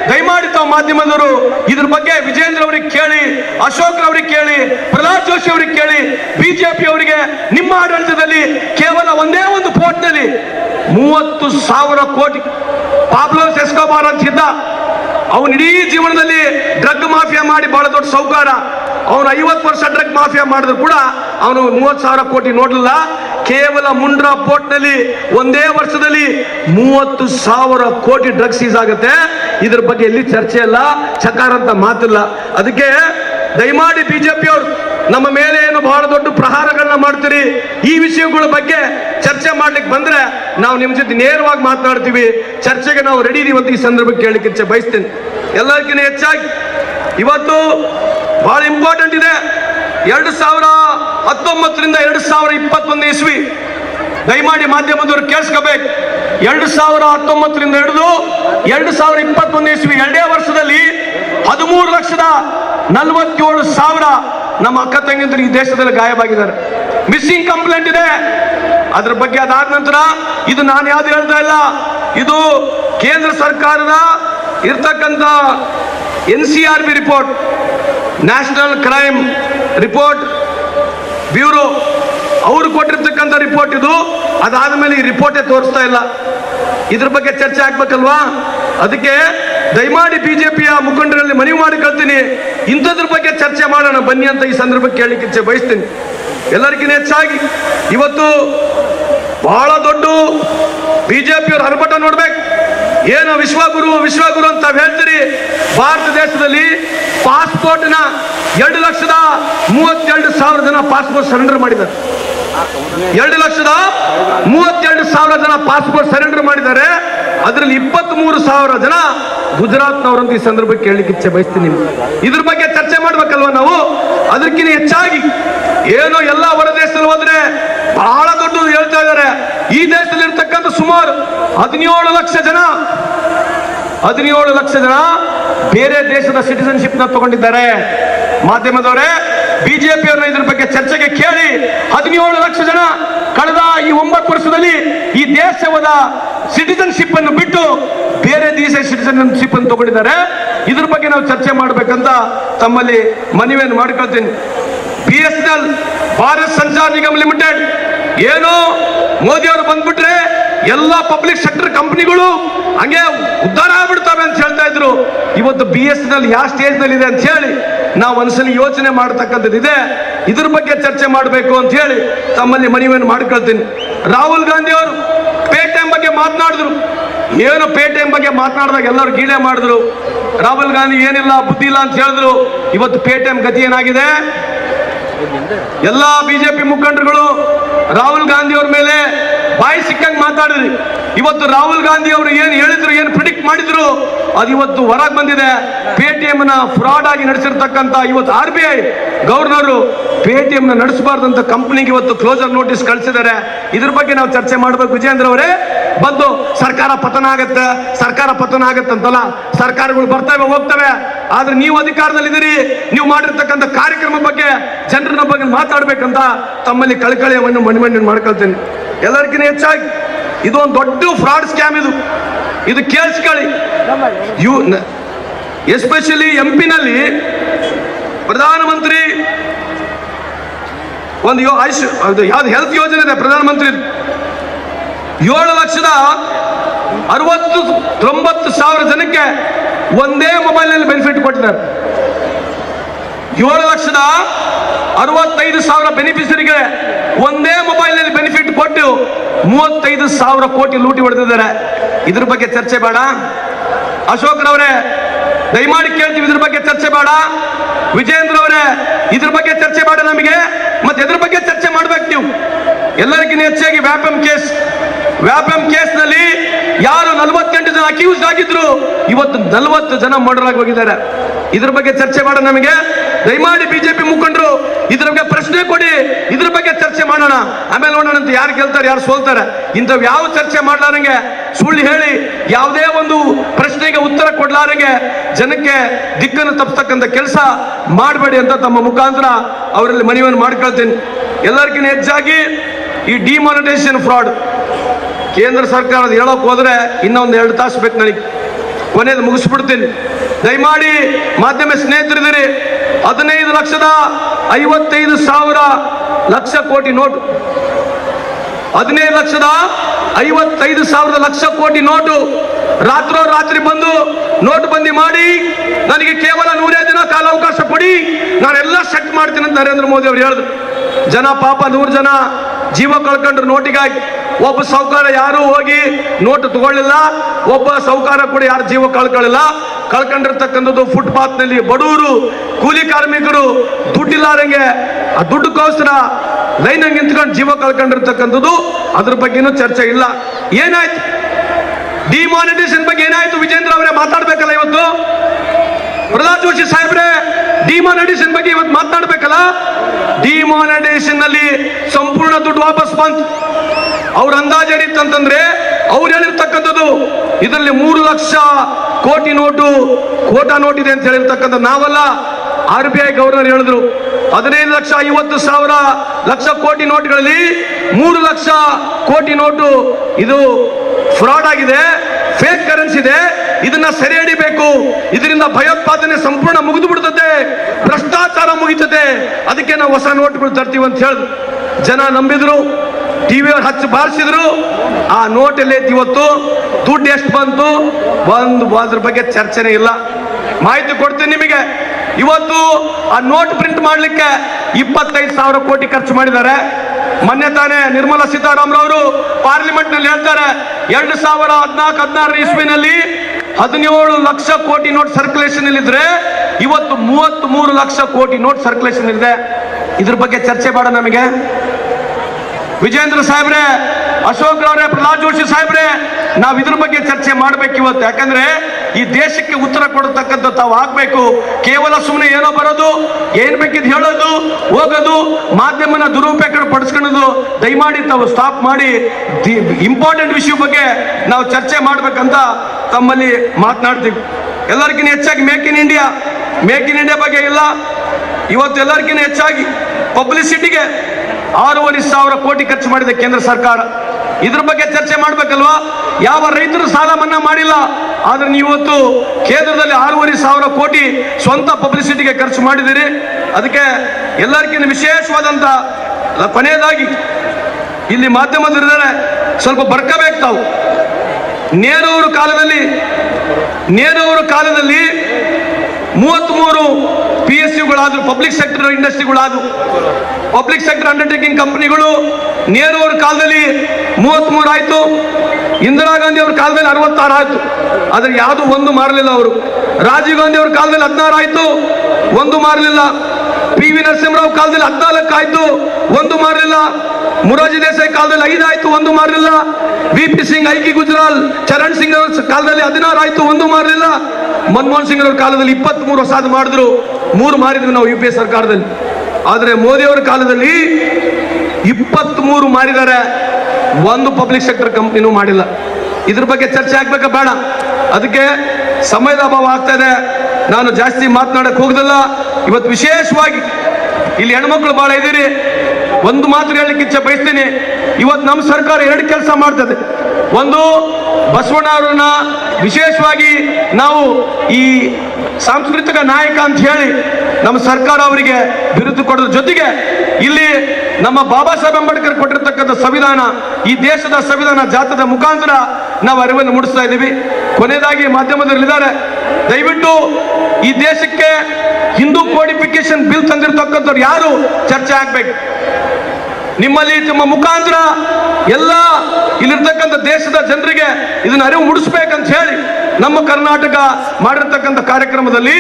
ದಯಮಾಡಿ ತಾವು ಮಾಧ್ಯಮದವರು ಇದ್ರ ಬಗ್ಗೆ ವಿಜೇಂದ್ರ ಅವರಿಗೆ ಕೇಳಿ, ಅಶೋಕ್ ಅವರಿಗೆ ಕೇಳಿ, ಪ್ರಹ್ಲಾದ್ ಜೋಶಿ ಅವರಿಗೆ ಕೇಳಿ, ಬಿಜೆಪಿ ಅವರಿಗೆ ನಿಮ್ಮ ಆಡಳಿತದಲ್ಲಿ ಕೇವಲ ಒಂದೇ ಒಂದು ಪೋರ್ಟ್ನಲ್ಲಿ ಮೂವತ್ತು ಸಾವಿರ ಕೋಟಿ ಪಾಬ್ಲೋ ಎಸ್ಕೋಬಾರ್ ಅಂತ ಇದ್ದ ಅವನ ಇಡೀ ಜೀವನದಲ್ಲಿ ಡ್ರಗ್ ಮಾಫಿಯಾ ಮಾಡಿ ಬಹಳ ದೊಡ್ಡ ಸೌಕಾರ. ಅವನು ಐವತ್ತು ವರ್ಷ ಡ್ರಗ್ ಮಾಫಿಯಾ ಮಾಡಿದ್ರು ಕೂಡ ಅವನು ಮೂವತ್ತು ಸಾವಿರ ಕೋಟಿ ನೋಡಲಿಲ್ಲ. ಕೇವಲ ಮುಂಡ್ರಾ ಪೋರ್ಟ್ನಲ್ಲಿ ಒಂದೇ ವರ್ಷದಲ್ಲಿ ಮೂವತ್ತು ಸಾವಿರ ಕೋಟಿ ಡ್ರಗ್ಸ್ ಸೀಸ್ ಆಗುತ್ತೆ. ಇದ್ರ ಬಗ್ಗೆ ಎಲ್ಲಿ ಚರ್ಚೆ ಇಲ್ಲ, ಚಕಾರ ಅಂತ ಮಾತಿಲ್ಲ. ಅದಕ್ಕೆ ದಯಮಾಡಿ ಬಿಜೆಪಿ ಅವರು, ನಮ್ಮ ಮೇಲೆ ಏನು ಬಹಳ ದೊಡ್ಡ ಪ್ರಹಾರಗಳನ್ನ ಮಾಡ್ತೀರಿ, ಈ ವಿಷಯಗಳ ಬಗ್ಗೆ ಚರ್ಚೆ ಮಾಡ್ಲಿಕ್ಕೆ ಬಂದ್ರೆ ನಾವು ನಿಮ್ಮ ಜೊತೆ ನೇರವಾಗಿ ಮಾತನಾಡ್ತೀವಿ. ಚರ್ಚೆಗೆ ನಾವು ರೆಡಿ ಇದೀವಿ ಅಂತ ಈ ಸಂದರ್ಭಕ್ಕೆ ಕೇಳಲಿಕ್ಕೆ ಬಯಸ್ತೇನೆ. ಎಲ್ಲರಿಗಿಂತ ಹೆಚ್ಚಾಗಿ, ಇವತ್ತು ಬಹಳ ಇಂಪಾರ್ಟೆಂಟ್ ಇದೆ. ಎರಡು ಸಾವಿರ ಹತ್ತೊಂಬತ್ತರಿಂದ ಎರಡು ಸಾವಿರ ಇಪ್ಪತ್ತೊಂದು ಇಸ್ವಿ. ದಯಮಾಡಿ ಮಾಧ್ಯಮದವರು ಕೇಳಿಸ್ಕೋಬೇಕು. ಎರಡು ಸಾವಿರ ಹತ್ತೊಂಬತ್ತರಿಂದ ಹಿಡಿದು ಎರಡು ಸಾವಿರ ಇಪ್ಪತ್ತೊಂದು ಇಸ್ವಿ ಎರಡೇ ವರ್ಷದಲ್ಲಿ ಹದಿಮೂರು ಲಕ್ಷದ ನಲವತ್ತೇಳು ಸಾವಿರ ನಮ್ಮ ಅಕ್ಕ ತಂಗಿಂದರು ಈ ದೇಶದಲ್ಲಿ ಗಾಯವಾಗಿದ್ದಾರೆ. ಮಿಸ್ಸಿಂಗ್ ಕಂಪ್ಲೇಂಟ್ ಇದೆ. ಅದ್ರ ಬಗ್ಗೆ ಅದಾದ ನಂತರ ಇದು ನಾನು ಯಾವ್ದು ಹೇಳ್ತಾ ಇಲ್ಲ. ಇದು ಕೇಂದ್ರ ಸರ್ಕಾರದ ಇರ್ತಕ್ಕಂಥ N C R B report, national crime report bureau ಅವರು ಕೊಟ್ಟಿರ್ತಕ್ಕಂಥ ರಿಪೋರ್ಟ್ ಇದು. ಅದಾದ ಮೇಲೆ ಈ ರಿಪೋರ್ಟೇ ತೋರಿಸ್ತಾ ಇಲ್ಲ. ಇದ್ರ ಬಗ್ಗೆ ಚರ್ಚೆ ಆಗ್ಬೇಕಲ್ವಾ? ಅದಕ್ಕೆ ದಯಮಾಡಿ ಬಿಜೆಪಿಯ ಮುಖಂಡರಲ್ಲಿ ಮನವಿ ಮಾಡಿ ಕಳ್ತೀನಿ. ಇಂಥದ್ರ ಬಗ್ಗೆ ಚರ್ಚೆ ಮಾಡೋಣ, ಬನ್ನಿ ಅಂತ ಈ ಸಂದರ್ಭಕ್ಕೆ ಕೇಳಲಿಕ್ಕೆ ಬಯಸ್ತೀನಿ. ಎಲ್ಲರಿಗಿಂತ ಹೆಚ್ಚಾಗಿ, ಇವತ್ತು ಬಹಳ ದೊಡ್ಡ ಬಿಜೆಪಿಯವ್ರ ಹರಪಟ ನೋಡ್ಬೇಕು. ಏನು ವಿಶ್ವಗುರು ವಿಶ್ವಗುರು ಅಂತ ಹೇಳ್ತೀರಿ. ಭಾರತ ದೇಶದಲ್ಲಿ ಪಾಸ್ಪೋರ್ಟ್ನ ಎರಡು ಲಕ್ಷದ ಮೂವತ್ತೆರಡು ಸಾವಿರ ಜನ ಪಾಸ್ಪೋರ್ಟ್ ಸರೆಂಡರ್ ಮಾಡಿದ್ದಾರೆ. ಎರಡು ಲಕ್ಷದ ಮೂವತ್ತೆರಡು ಸಾವಿರ ಜನ ಪಾಸ್ಪೋರ್ಟ್ ಸರೆಂಡರ್ ಮಾಡಿದ್ದಾರೆ. ಅದರಲ್ಲಿ ಇಪ್ಪತ್ತ್ ಮೂರು ಸಾವಿರ ಜನ ಗುಜರಾತ್ನವರಂತ ಈ ಸಂದರ್ಭಕ್ಕೆ ಕೇಳಲಿಕ್ಕೆ ಇಚ್ಛೆ ಬಯಸ್ತೀನಿ ಇದ್ರ ಬಗ್ಗೆ ಚರ್ಚೆ ಮಾಡ್ಬೇಕಲ್ವ ನಾವು? ಅದಕ್ಕಿಂತ ಹೆಚ್ಚಾಗಿ ಏನೋ ಎಲ್ಲ ಹೊರ ದೇಶದಲ್ಲಿ ಹೋದ್ರೆ ಬಹಳ ದೊಡ್ಡ ಹೇಳ್ತಾ ಇದ್ದಾರೆ. ಈ ದೇಶದಲ್ಲಿ ಇರ್ತಕ್ಕಂಥ ಸುಮಾರು ಹದಿನೇಳು ಲಕ್ಷ ಜನ, ಹದಿನೇಳು ಲಕ್ಷ ಜನ ಬೇರೆ ದೇಶದ ಸಿಟಿಸನ್ಶಿಪ್ನ ತಗೊಂಡಿದ್ದಾರೆ. ಮಾಧ್ಯಮದವರೇ ಬಿಜೆಪಿ ಅವರ ಇದ್ರ ಬಗ್ಗೆ ಚರ್ಚೆಗೆ ಕೇಳಿ ಹದಿನೇಳು ಲಕ್ಷ ಜನ ಕಳೆದ ಈ ಒಂಬತ್ತು ವರ್ಷದಲ್ಲಿ ಈ ದೇಶದ ಸಿಟಿಸನ್ಶಿಪ್ ಅನ್ನು ಬಿಟ್ಟು ಬೇರೆ ದೇಶ ಸಿಟಿಸನ್ಶಿಪ್ ಅನ್ನು ತಗೊಂಡಿದ್ದಾರೆ. ಇದ್ರ ಬಗ್ಗೆ ನಾವು ಚರ್ಚೆ ಮಾಡಬೇಕಂತ ತಮ್ಮಲ್ಲಿ ಮನವಿಯನ್ನು ಮಾಡ್ಕೊಳ್ತೀನಿ. B S N L Bharat Sanchar Nigam limited, ಏನು ಮೋದಿ ಅವರು ಬಂದ್ಬಿಟ್ರೆ ಎಲ್ಲ ಪಬ್ಲಿಕ್ ಸೆಕ್ಟರ್ ಕಂಪನಿಗಳು ಹಂಗೆ ಉದ್ಧಾರ ಆಗ್ಬಿಡ್ತವೆ ಅಂತ ಹೇಳ್ತಾ ಇದ್ರು. ಇವತ್ತು ಬಿ ಎಸ್ ಎನ್ ಎಲ್ ಯಾವ ಸ್ಟೇಜ್ನಲ್ಲಿ ಇದೆ ಅಂತ ಹೇಳಿ ನಾವು ಒಂದ್ಸಲಿ ಯೋಚನೆ ಮಾಡತಕ್ಕಂಥದ್ದು ಇದೆ. ಇದ್ರ ಬಗ್ಗೆ ಚರ್ಚೆ ಮಾಡಬೇಕು ಅಂತ ಹೇಳಿ ತಮ್ಮಲ್ಲಿ ಮನವಿಯನ್ನು ಮಾಡ್ಕೊಳ್ತೀನಿ. ರಾಹುಲ್ ಗಾಂಧಿ ಅವರು ಬಗ್ಗೆ ಮಾತನಾಡಿದ್ರು. ಏನು ಪೇಟಿಎಂ ಬಗ್ಗೆ ಮಾತನಾಡಿದಾಗ ಎಲ್ಲರೂ ಗೀಳೆ ಮಾಡಿದ್ರು. ರಾಹುಲ್ ಗಾಂಧಿ ಏನಿಲ್ಲ, ಬುದ್ಧಿ ಇಲ್ಲ ಅಂತ ಹೇಳಿದ್ರು. ಇವತ್ತು ಪೇಟಿಎಂ ಗತಿ ಏನಾಗಿದೆ? ಎಲ್ಲಾ ಬಿಜೆಪಿ ಮುಖಂಡರುಗಳು, ರಾಹುಲ್ ಗಾಂಧಿ ಅವ್ರ ಮೇಲೆ ಬಾಯಿ ಸಿಕ್ಕಂಗೆ ಮಾತಾಡಿದ್ರಿ. ಇವತ್ತು ರಾಹುಲ್ ಗಾಂಧಿ ಅವರು ಏನು ಹೇಳಿದ್ರು, ಏನು ಪ್ರಿಡಿಕ್ಟ್ ಮಾಡಿದ್ರು, ಅದು ಇವತ್ತು ಹೊರಗೆ ಬಂದಿದೆ. ಪೇಟಿಎಂ ನ ಫ್ರಾಡ್ ಆಗಿ ನಡೆಸಿರ್ತಕ್ಕಂಥ ಇವತ್ತು R B I governor Paytm ನಡೆಸಬಾರ್ದಂತ ಕಂಪ್ನಿಗೆ ಇವತ್ತು ಕ್ಲೋಸರ್ ನೋಟಿಸ್ ಕಳಿಸಿದ್ದಾರೆ. ಇದ್ರ ಬಗ್ಗೆ ನಾವು ಚರ್ಚೆ ಮಾಡ್ಬೇಕು. ವಿಜೇಂದ್ರ ಅವರೇ, ಬಂದು ಸರ್ಕಾರ ಪತನ ಆಗತ್ತೆ, ಸರ್ಕಾರ ಪತನ ಆಗತ್ತೆ ಅಂತಲ್ಲ, ಸರ್ಕಾರಗಳು ಬರ್ತವೆ, ಹೋಗ್ತವೆ. ಆದ್ರೆ ನೀವು ಅಧಿಕಾರದಲ್ಲಿದ್ದೀರಿ ನೀವು ಮಾಡಿರ್ತಕ್ಕಂಥ ಕಾರ್ಯಕ್ರಮ ಬಗ್ಗೆ ಜನರನ್ನ ಬಗ್ಗೆ ಮಾತಾಡ್ಬೇಕಂತ ತಮ್ಮಲ್ಲಿ ಕಳಕಳಿಯನ್ನು ಮಣ್ಣು ಮಣ್ಣಿನ ಮಾಡ್ಕೊಳ್ತೇನೆ. ಎಲ್ಲರಿಗಿಂತ ಹೆಚ್ಚಾಗಿ. ಇದು ಒಂದು ದೊಡ್ಡ ಫ್ರಾಡ್ ಸ್ಕ್ಯಾಮ್ ಇದು. ಇದು ಕೇಳಿಸ್ಕೊಳ್ಳಿ ಯು ಎಸ್ಪೆಷಲಿ ಎಂ ಪಿನಲ್ಲಿ ಪ್ರಧಾನಮಂತ್ರಿ ಒಂದು ಯೋ, ಆಯುಷ್ ಯಾವ್ದು ಹೆಲ್ತ್ ಯೋಜನೆ ಇದೆ ಪ್ರಧಾನಮಂತ್ರಿ. ಏಳು ಲಕ್ಷದ ಅರವತ್ತು ತೊಂಬತ್ತು ಸಾವಿರ ಜನಕ್ಕೆ ಒಂದೇ ಮೊಬೈಲ್ನಲ್ಲಿ ಬೆನಿಫಿಟ್ ಕೊಟ್ಟಿದ್ದಾರೆ. ಏಳು ಲಕ್ಷದ ಅರವತ್ತೈದು ಸಾವಿರ ಬೆನಿಫಿಷರಿಗೆ ಒಂದೇ ಮೊಬೈಲ್ನಲ್ಲಿ ಬೆನಿಫಿಟ್ ಕೊಟ್ಟು ಮೂವತ್ತೈದು ಸಾವಿರ ಕೋಟಿ ಲೂಟಿ ಹೊಡೆದಿದ್ದಾರೆ. ಇದ್ರ ಬಗ್ಗೆ ಚರ್ಚೆ ಬೇಡ. ಅಶೋಕ್ರವರೇ ದಯಮಾಡಿ ಕೇಳ್ತೀವಿ, ಇದ್ರ ಬಗ್ಗೆ ಚರ್ಚೆ ಬೇಡ. ವಿಜೇಂದ್ರ ಅವರೇ ಇದ್ರ ಬಗ್ಗೆ ಚರ್ಚೆ ಬೇಡ ನಮಗೆ. ಮತ್ತೆ ಇದ್ರ ಬಗ್ಗೆ ಚರ್ಚೆ ಮಾಡ್ಬೇಕು ನೀವು? ಎಲ್ಲರಿಗಿಂತ ಹೆಚ್ಚಾಗಿ ವ್ಯಾಪಂ ಕೇಸ್. ವ್ಯಾಪಂ ಕೇಸ್ನಲ್ಲಿ ಯಾರು ನಲವತ್ತೆಂಟು ಜನ ಅಕ್ಯೂಸ್ ಆಗಿದ್ರು, ಇವತ್ತು ನಲವತ್ತು ಜನ ಮರ್ಡರ್ ಆಗಿ ಹೋಗಿದ್ದಾರೆ. ಇದ್ರ ಬಗ್ಗೆ ಚರ್ಚೆ ಮಾಡ ನಮಗೆ. ದಯಮಾಡಿ ಬಿಜೆಪಿ ಮುಖಂಡರು ಇದ್ರ ಬಗ್ಗೆ ಪ್ರಶ್ನೆ ಕೊಡಿ. ಇದ್ರ ಬಗ್ಗೆ ಚರ್ಚೆ ಮಾಡೋಣ. ಆಮೇಲೆ ನೋಡೋಣ ಅಂತ ಯಾರು ಕೇಳ್ತಾರೆ, ಯಾರು ಸೋಲ್ತಾರೆ. ಇಂಥವ್ ಯಾವ ಚರ್ಚೆ ಮಾಡ್ಲಾರಂಗೆ ಸುಳ್ಳು ಹೇಳಿ. ಯಾವುದೇ ಒಂದು ಪ್ರಶ್ನೆಗೆ ಉತ್ತರ ಕೊಡ್ಲಾರಂಗೆ ಜನಕ್ಕೆ ದಿಕ್ಕನ್ನು ತಪ್ಪಿಸ್ತಕ್ಕಂಥ ಕೆಲಸ ಮಾಡಬೇಡಿ ಅಂತ ತಮ್ಮ ಮುಖಾಂತರ ಅವರಲ್ಲಿ ಮನವಿಯನ್ನು ಮಾಡ್ಕೊಳ್ತೀನಿ. ಎಲ್ಲರಿಗಿಂತ ಹೆಚ್ಚಾಗಿ ಈ ಡಿಮಾನಿಟೈಸೇಷನ್ ಫ್ರಾಡ್ ಕೇಂದ್ರ ಸರ್ಕಾರದ ಹೇಳೋಕೆ ಹೋದ್ರೆ ಇನ್ನೊಂದು ಎರಡು ತಾಸು ಬೇಕು ನನಗೆ. ಕೊನೆಯದು ಮುಗಿಸ್ಬಿಡ್ತೀನಿ. ದಯಮಾಡಿ ಮಾಧ್ಯಮ ಸ್ನೇಹಿತರಿದ್ದೀರಿ. ಹದಿನೈದು ಲಕ್ಷದ ಐವತ್ತೈದು ಸಾವಿರ ಲಕ್ಷ ಕೋಟಿ ನೋಟು. ಹದಿನೈದು ಲಕ್ಷದ ಐವತ್ತೈದು ಸಾವಿರದ ಲಕ್ಷ ಕೋಟಿ ನೋಟು. ರಾತ್ರೋ ರಾತ್ರಿ ಬಂದು ನೋಟು ಬಂದಿ ಮಾಡಿ, ನನಗೆ ಕೇವಲ ನೂರೇ ದಿನ ಕಾಲಾವಕಾಶ ಕೊಡಿ, ನಾನೆಲ್ಲ ಸೆಟ್ ಮಾಡ್ತೀನಿ ಅಂತ ನರೇಂದ್ರ ಮೋದಿ ಅವರು ಹೇಳಿದ್ರು. ಜನ ಪಾಪ ನೂರು ಜನ ಜೀವ ಕಳ್ಕೊಂಡ್ರು ನೋಟಿಗಾಗಿ. ಒಬ್ಬ ಸಾಹುಕಾರ ಯಾರು ಹೋಗಿ ನೋಟು ತಗೊಳ್ಳಿಲ್ಲ, ಒಬ್ಬ ಸಾಹುಕಾರ ಕೂಡ ಯಾರು ಜೀವ ಕಳ್ಕೊಳ್ಳಿಲ್ಲ. ಕಳ್ಕೊಂಡಿರ್ತಕ್ಕಂಥದ್ದು ಫುಟ್ಪಾತ್ನಲ್ಲಿ ಬಡವರು, ಕೂಲಿ ಕಾರ್ಮಿಕರು ದುಡ್ಡಿಲ್ಲಾರಂಗೆ ಆ ದುಡ್ಡುಗೋಸ್ಕರ ಲೈನ್ ನಿಂತ್ಕೊಂಡು ಜೀವ ಕಳ್ಕೊಂಡಿರ್ತಕ್ಕಂಥದ್ದು, ಅದ್ರ ಬಗ್ಗೆನೂ ಚರ್ಚೆ ಇಲ್ಲ. ಏನಾಯ್ತು? ಡಿಮಾನಿಟೇಷನ್ ಬಗ್ಗೆ ಏನಾಯ್ತು? ವಿಜೇಂದ್ರ ಅವರೇ ಮಾತಾಡ್ಬೇಕಲ್ಲ ಇವತ್ತು? ಪ್ರಹ್ಲಾದ್ ಜೋಶಿ ಸಾಹೇಬ್ರೆ, ಡಿಮಾನಿಟೇಷನ್ ಬಗ್ಗೆ ಇವತ್ತು ಮಾತನಾಡ್ಬೇಕಲ್ಲ ಡಿಮಾನಿಟೇಷನ್ನಲ್ಲಿ ಸಂಪೂರ್ಣ ದುಡ್ಡು ವಾಪಸ್ ಬಂತು. ಅವ್ರ ಅಂದಾಜು ಏನಿತ್ತಂತಂದ್ರೆ ಅವ್ರು ಹೇಳಿರ್ತಕ್ಕಂಥದ್ದು, ಇದರಲ್ಲಿ ಮೂರು ಲಕ್ಷ ಕೋಟಿ ನೋಟು, ಕೋಟಾ ನೋಟ್ ಇದೆ ಅಂತ ಹೇಳಿರ್ತಕ್ಕಂಥ ನಾವಲ್ಲ. ಆರ್ ಬಿ ಐ ಗವರ್ನರ್ ಹೇಳಿದ್ರು, ಹದಿನೈದು ಲಕ್ಷ ಐವತ್ತು ಸಾವಿರ ಲಕ್ಷ ಕೋಟಿ ನೋಟ್ಗಳಲ್ಲಿ ಮೂರು ಲಕ್ಷ ಕೋಟಿ ನೋಟು ಇದು ಫ್ರಾಡ್ ಆಗಿದೆ ಫೇಕ್ ಕರೆನ್ಸಿ ಇದೆ, ಇದನ್ನ ಸೆರೆ ಹಿಡಿಬೇಕು. ಇದರಿಂದ ಭಯೋತ್ಪಾದನೆ ಸಂಪೂರ್ಣ ಮುಗಿದು ಬಿಡ್ತದೆ, ಭ್ರಷ್ಟಾಚಾರ ಮುಗಿತದೆ. ಅದಕ್ಕೆ ನಾವು ಹೊಸ ನೋಟ್ಗಳು ತರ್ತೀವಿ ಅಂತ ಹೇಳಿದ್ರು. ಜನ ನಂಬಿದ್ರು. ಟಿವಿ ಅವ್ರು ಹಚ್ಚಿ ಬಾರಿಸಿದ್ರು. ಆ ನೋಟ್ ಎಲ್ಲ ಐತಿ ಇವತ್ತು ದುಡ್ಡು ಎಷ್ಟು ಬಂತು? ಒಂದು ಅದ್ರ ಬಗ್ಗೆ ಚರ್ಚೆನೇ ಇಲ್ಲ. ಮಾಹಿತಿ ಕೊಡ್ತೀನಿ ನಿಮಗೆ. ಇವತ್ತು ಆ ನೋಟ್ ಪ್ರಿಂಟ್ ಮಾಡಲಿಕ್ಕೆ ಇಪ್ಪತ್ತೈದು ಸಾವಿರ ಕೋಟಿ ಖರ್ಚು ಮಾಡಿದ್ದಾರೆ. ಮೊನ್ನೆ ತಾನೇ ನಿರ್ಮಲಾ ಸೀತಾರಾಮರವರು ಪಾರ್ಲಿಮೆಂಟ್ನಲ್ಲಿ ಹೇಳ್ತಾರೆ, ಎರಡು ಸಾವಿರ ಹದಿನಾಲ್ಕು ಹದಿನಾರನೇ ಇಸ್ವಿನಲ್ಲಿ ಹದಿನೇಳು ಲಕ್ಷ ಕೋಟಿ ನೋಟ್ ಸರ್ಕ್ಯುಲೇಷನ್ ಇದ್ರೆ ಇವತ್ತು ಮೂವತ್ತ್ ಮೂರು ಲಕ್ಷ ಕೋಟಿ ನೋಟ್ ಸರ್ಕ್ಯುಲೇಷನ್ ಇದೆ. ಇದ್ರ ಬಗ್ಗೆ ಚರ್ಚೆ ಬೇಡ ನಮಗೆ. ವಿಜೇಂದ್ರ ಸಾಹೇಬ್ರೆ, ಅಶೋಕ್ ಅವರೇ ಪ್ರಹ್ಲಾದ್ ಜೋಶಿ ಸಾಹೇಬ್ರೆ, ನಾವು ಇದ್ರ ಬಗ್ಗೆ ಚರ್ಚೆ ಮಾಡ್ಬೇಕು ಇವತ್ತು. ಯಾಕಂದ್ರೆ ಈ ದೇಶಕ್ಕೆ ಉತ್ತರ ಕೊಡತಕ್ಕಂಥ ತಾವು ಆಗ್ಬೇಕು. ಕೇವಲ ಸುಮ್ಮನೆ ಏನೋ ಬರೋದು, ಏನ್ ಬೇಕಿದ್ ಹೇಳೋದು, ಹೋಗೋದು, ಮಾಧ್ಯಮನ ದುರುಪಯೋಗ ಪಡಿಸ್ಕೊಳ್ಳೋದು, ದಯಮಾಡಿ ತಾವು ಸ್ಟಾಪ್ ಮಾಡಿ ಇಂಪಾರ್ಟೆಂಟ್ ವಿಷಯ ಬಗ್ಗೆ ನಾವು ಚರ್ಚೆ ಮಾಡ್ಬೇಕಂತ ತಮ್ಮಲ್ಲಿ ಮಾತನಾಡ್ತೀವಿ. ಎಲ್ಲರಿಗಿಂತ ಹೆಚ್ಚಾಗಿ make in India make in India ಬಗ್ಗೆ ಇಲ್ಲ. ಇವತ್ತು ಎಲ್ಲರಿಗಿಂತ ಹೆಚ್ಚಾಗಿ ಪಬ್ಲಿಸಿಟಿಗೆ ಆರೂವರೆ ಸಾವಿರ ಕೋಟಿ ಖರ್ಚು ಮಾಡಿದೆ ಕೇಂದ್ರ ಸರ್ಕಾರ. ಇದ್ರ ಬಗ್ಗೆ ಚರ್ಚೆ ಮಾಡ್ಬೇಕಲ್ವಾ? ಯಾವ ರೈತರು ಸಾಲ ಮನ್ನಾ ಮಾಡಿಲ್ಲ, ಆದ್ರೆ ನೀವತ್ತು ಕೇಂದ್ರದಲ್ಲಿ ಆರೂವರೆ ಸಾವಿರ ಕೋಟಿ ಸ್ವಂತ ಪಬ್ಲಿಸಿಟಿಗೆ ಖರ್ಚು ಮಾಡಿದಿರಿ. ಅದಕ್ಕೆ ಎಲ್ಲರಿಗಿಂತ ವಿಶೇಷವಾದಂತ ಕೊನೆಯದಾಗಿ, ಇಲ್ಲಿ ಮಾಧ್ಯಮದಲ್ಲಿದ್ದಾರೆ ಸ್ವಲ್ಪ ಬರ್ಕಬೇಕು ತಾವು. ನೇರೂರು ಕಾಲದಲ್ಲಿ ನೇರೂರು ಕಾಲದಲ್ಲಿ ಮೂವತ್ತ್ ಮೂರು ಪಿ ಎಸ್ ಯುಗಳು ಇಂಡಸ್ಟ್ರಿಗಳಾದವು ಪಬ್ಲಿಕ್ ಸೆಕ್ಟರ್ ಇಂಡಸ್ಟ್ರಿಗಳಾದ್ರು ಪಬ್ಲಿಕ್ ಸೆಕ್ಟರ್ ಅಂಡರ್ಟೇಕಿಂಗ್ ಕಂಪನಿಗಳು ನೇರು ಅವ್ರ ಕಾಲದಲ್ಲಿ ಮೂವತ್ಮೂರು ಆಯ್ತು, ಇಂದಿರಾ ಗಾಂಧಿ ಅವ್ರ ಕಾಲದಲ್ಲಿ ಅರವತ್ತಾರು ಆಯ್ತು. ಆದ್ರೆ ಯಾವುದು ಒಂದು ಮಾರಲಿಲ್ಲ ಅವರು. ರಾಜೀವ್ ಗಾಂಧಿ ಅವ್ರ ಕಾಲದಲ್ಲಿ ಹದಿನಾರು ಆಯ್ತು, ಒಂದು ಮಾರಲಿಲ್ಲ. ಪಿ ವಿ ನರಸಿಂಹರಾವ್ ಕಾಲದಲ್ಲಿ ಹದಿನಾಲ್ಕು ಆಯ್ತು ಒಂದು ಮಾರಲಿಲ್ಲ. ಮುರಾಜಿ ದೇಸಾಯಿ ಕಾಲದಲ್ಲಿ ಐದಾಯ್ತು, ಒಂದು ಮಾರಲಿಲ್ಲ. ವಿ ಪಿ ಸಿಂಗ್ ಐಕಿ ಗುಜರಾಲ್, ಚರಣ್ ಸಿಂಗ್ ಅವರ ಕಾಲದಲ್ಲಿ ಹದಿನಾರು ಆಯ್ತು ಒಂದು ಮಾರಲಿಲ್ಲ. ಮನಮೋಹನ್ ಸಿಂಗ್ ಅವರ ಕಾಲದಲ್ಲಿ ಇಪ್ಪತ್ತ್ ಮೂರು ಹೊಸಾದ್ ಮಾಡಿದ್ರು. ಮೂರು ಮಾರಿದ್ವಿ ನಾವು ಯು ಪಿ ಎ ಸರ್ಕಾರದಲ್ಲಿ. ಆದರೆ ಮೋದಿ ಅವರ ಕಾಲದಲ್ಲಿ ಇಪ್ಪತ್ತ್ ಮೂರು ಮಾರಿದ್ದಾರೆ. ಒಂದು ಪಬ್ಲಿಕ್ ಸೆಕ್ಟರ್ ಕಂಪ್ನಿನೂ ಮಾಡಿಲ್ಲ. ಇದ್ರ ಬಗ್ಗೆ ಚರ್ಚೆ ಆಗ್ಬೇಕಾ? ಬೇಡ. ಅದಕ್ಕೆ ಸಮಯದ ಅಭಾವ ಆಗ್ತಾ ಇದೆ. ನಾನು ಜಾಸ್ತಿ ಮಾತನಾಡಕ್ಕೆ ಹೋಗುದಿಲ್ಲ. ಇವತ್ತು ವಿಶೇಷವಾಗಿ ಇಲ್ಲಿ ಹೆಣ್ಮಕ್ಳು ಬಹಳ ಇದ್ದೀರಿ. ಒಂದು ಮಾತು ಹೇಳಲಿಕ್ಕೆ ಇಚ್ಛೆ ಬಯಸ್ತೀನಿ. ಇವತ್ತು ನಮ್ಮ ಸರ್ಕಾರ ಎರಡು ಕೆಲಸ ಮಾಡ್ತದೆ. ಒಂದು, ಬಸವಣ್ಣ ಅವರನ್ನ ವಿಶೇಷವಾಗಿ ನಾವು ಈ ಸಾಂಸ್ಕೃತಿಕ ನಾಯಕ ಅಂತ ಹೇಳಿ ನಮ್ಮ ಸರ್ಕಾರ ಅವರಿಗೆ ಬಿರುದು ಕೊಡೋದ್ರ ಜೊತೆಗೆ ಇಲ್ಲಿ ನಮ್ಮ ಬಾಬಾ ಸಾಹೇಬ್ ಅಂಬೇಡ್ಕರ್ ಕೊಟ್ಟಿರ್ತಕ್ಕಂಥ ಸಂವಿಧಾನ, ಈ ದೇಶದ ಸಂವಿಧಾನ ಜಾತದ ಮುಖಾಂತರ ನಾವು ಅರಿವನ್ನು ಮೂಡಿಸ್ತಾ ಇದ್ದೀವಿ. ಕೊನೆಯದಾಗಿ ಮಾಧ್ಯಮದಲ್ಲಿದ್ದಾರೆ. ದಯವಿಟ್ಟು ಈ ದೇಶಕ್ಕೆ ಹಿಂದೂ ಕೋಡಿಫಿಕೇಶನ್ ಬಿಲ್ ತಂದಿರತಕ್ಕಂಥವ್ರು ಯಾರು ಚರ್ಚೆ ಆಗ್ಬೇಕು. ನಿಮ್ಮಲ್ಲಿ ನಿಮ್ಮ ಮುಖಾಂತರ ಎಲ್ಲ ಇಲ್ಲಿರ್ತಕ್ಕಂಥ ದೇಶದ ಜನರಿಗೆ ಇದನ್ನ ಅರಿವು ಮೂಡಿಸ್ಬೇಕಂತ ಹೇಳಿ ನಮ್ಮ ಕರ್ನಾಟಕ ಮಾಡಿರ್ತಕ್ಕಂಥ ಕಾರ್ಯಕ್ರಮದಲ್ಲಿ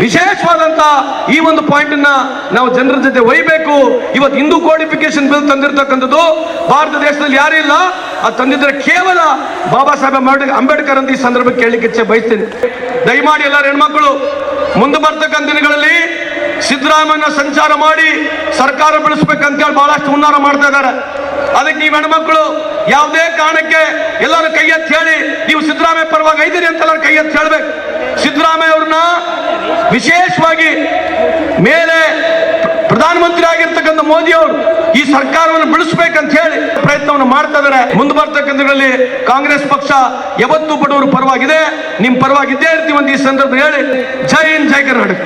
ವಿಶೇಷವಾದಂತ ಈ ಒಂದು ಪಾಯಿಂಟ್ ನಾವು ಜನರ ಜೊತೆ ಒಯ್ಯಬೇಕು ಇವತ್ತು ಹಿಂದೂ ಕೋಡಿಫಿಕೇಶನ್ ಬಿಲ್ ತಂದಿರತಕ್ಕಂಥದ್ದು ಭಾರತ ದೇಶದಲ್ಲಿ ಯಾರೂ ಇಲ್ಲ. ಅದು ತಂದಿದ್ರೆ ಕೇವಲ ಬಾಬಾ ಸಾಹೇಬ್ ಅಂಬೇಡ್ಕರ್ ಅಂಬೇಡ್ಕರ್ ಅಂತ ಈ ಸಂದರ್ಭಕ್ಕೆ ಕೇಳಲಿಕ್ಕೆ ಇಚ್ಛೆ ಬಯಸ್ತೀನಿ. ದಯಮಾಡಿ ಎಲ್ಲ ಹೆಣ್ಮಕ್ಳು, ಮುಂದೆ ಬರ್ತಕ್ಕಂಥ ದಿನಗಳಲ್ಲಿ ಸಿದ್ದರಾಮಯ್ಯ ಸಂಚಾರ ಮಾಡಿ ಸರ್ಕಾರ ಬೆಳೆಸ್ಬೇಕಂತ ಹೇಳಿ ಬಹಳಷ್ಟು ಹುನ್ನಾರ ಮಾಡ್ತಾ ಇದ್ದಾರೆ. ಅದಕ್ಕೆ ನೀವು ಹೆಣ್ಮಕ್ಳು ಯಾವುದೇ ಕಾರಣಕ್ಕೆ ಎಲ್ಲರೂ ಕೈ ಎತ್ತಿ ಹೇಳಿ, ನೀವು ಸಿದ್ದರಾಮಯ್ಯ ಪರವಾಗಿ ಐದಿರಿ ಅಂತ ಕೈ ಎತ್ತಿ ಹೇಳ್ಬೇಕು. ಸಿದ್ದರಾಮಯ್ಯ ಅವ್ರನ್ನ ವಿಶೇಷವಾಗಿ ಮೇಲೆ ಪ್ರಧಾನಮಂತ್ರಿ ಆಗಿರ್ತಕ್ಕಂಥ ಮೋದಿ ಅವರು ಈ ಸರ್ಕಾರವನ್ನು ಬಿಡಿಸ್ಬೇಕಂತ ಹೇಳಿ ಪ್ರಯತ್ನವನ್ನು ಮಾಡ್ತಾ ಇದಾರೆ ಮುಂದೆ ಬರ್ತಕ್ಕಂಥದ್ರಲ್ಲಿ ಕಾಂಗ್ರೆಸ್ ಪಕ್ಷ ಯಾವತ್ತೂ ಬಡವರು ಪರವಾಗಿದೆ. ನಿಮ್ ಪರವಾಗಿದ್ದೇ ಇರ್ತೀವಿ ಅಂತ ಈ ಸಂದರ್ಭ ಹೇಳಿ. ಜೈ ಹಿಂದ್, ಜೈ ಕರ್ನಾಟಕ.